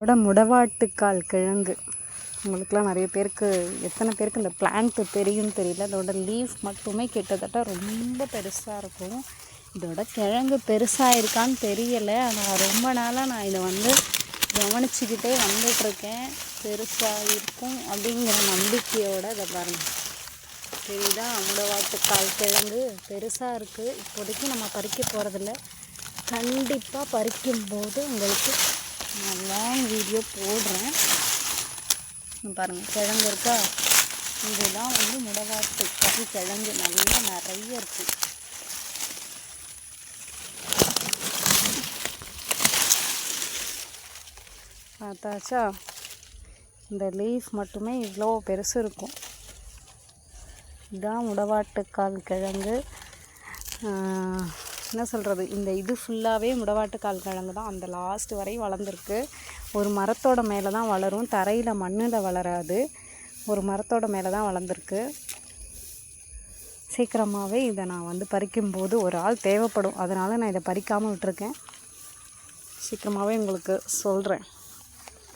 இதோட முடவாட்டுக்கால் கிழங்கு. உங்களுக்குலாம் நிறைய பேருக்கு எத்தனை பேருக்கு இந்த பிளான்ட்டு தெரியும்னு தெரியல. அதோட லீஃப் மட்டுமே கிட்டத்தட்ட ரொம்ப பெருசாக இருக்கும். இதோட கிழங்கு பெருசாக இருக்கான்னு தெரியலை. ஆனால் ரொம்ப நாளாக நான் இதை வந்து கவனிச்சுக்கிட்டே வந்துட்டுருக்கேன். பெருசாக இருக்கும் அப்படிங்கிற நம்பிக்கையோடு இதை பாருங்கள் தெரியுதா? முடவாட்டுக்கால் கிழங்கு பெருசாக இருக்குது இப்போதைக்கு நம்ம பறிக்க போகிறதில்ல கண்டிப்பாக பறிக்கும்போது உங்களுக்கு நான் லாங் வீடியோ போடுறேன் பாருங்கள் கிழங்கு இருக்கா? இதுதான் வந்து முடவாட்டுக்கால் கிழங்கு நல்லா நிறைய இருக்குது பார்த்தாச்சா? இந்த லீஃப் மட்டுமே இவ்வளோ பெருசு இருக்கும். இதான் முடவாட்டுக்கால் கிழங்கு. என்ன சொல்கிறது இந்த இது ஃபுல்லாகவே முடவாட்டுக்கால் கிழங்கு தான். அந்த லாஸ்ட் வரையும் வளர்ந்துருக்கு. ஒரு மரத்தோட மேலே தான் வளரும். தரையில் மண்ணில் வளராது. ஒரு மரத்தோட மேலே தான் வளர்ந்துருக்கு. சீக்கிரமாகவே இதை நான் வந்து பறிக்கும்போது ஒரு ஆள் தேவைப்படும். அதனால் நான் இதை பறிக்காமல் விட்டுருக்கேன். சீக்கிரமாகவே உங்களுக்கு சொல்கிறேன்